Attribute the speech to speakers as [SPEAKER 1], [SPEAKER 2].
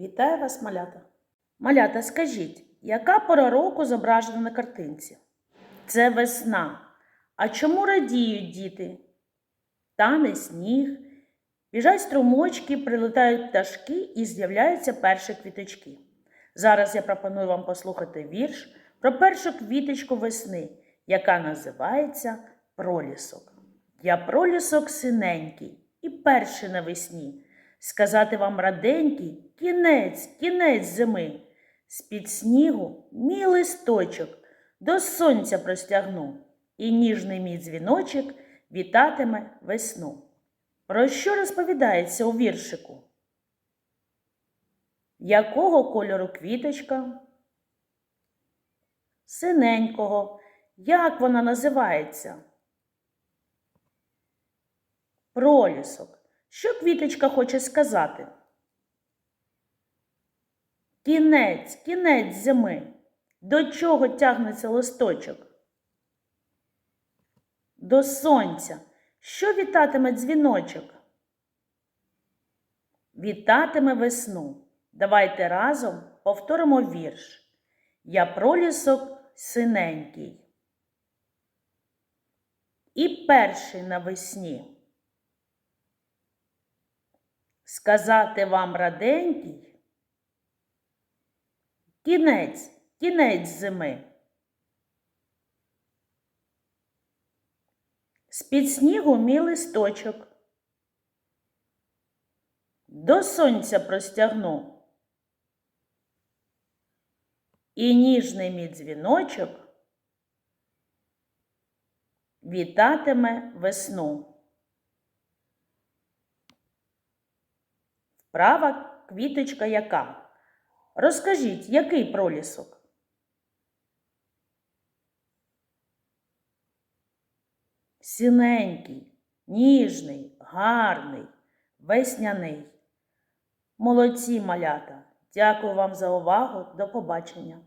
[SPEAKER 1] Вітаю вас, малята. Малята, скажіть, яка пора року зображена на картинці? Це весна. А чому радіють діти? Тане сніг, біжать струмочки, прилетають пташки і з'являються перші квіточки. Зараз я пропоную вам послухати вірш про першу квіточку весни, яка називається Пролісок. Я пролісок синенький і перший навесні. Сказати вам раденький кінець, кінець зими. З-під снігу мій листочок до сонця простягну, і ніжний мій дзвіночок вітатиме весну. Про що розповідається у віршику? Якого кольору квіточка? Синенького. Як вона називається? Пролісок. Що квіточка хоче сказати? Кінець, кінець зими. До чого тягнеться листочок? До сонця. Що вітатиме дзвіночок? Вітатиме весну. Давайте разом повторимо вірш. Я пролісок синенький. І перший навесні. Сказати вам раденький. Кінець, кінець зими. З-під снігу мій листочок. До сонця простягну. І ніжний мій дзвіночок вітатиме весну. Вправа квіточка яка? Розкажіть, який пролісок? Сіненький, ніжний, гарний, весняний. Молодці малята! Дякую вам за увагу. До побачення!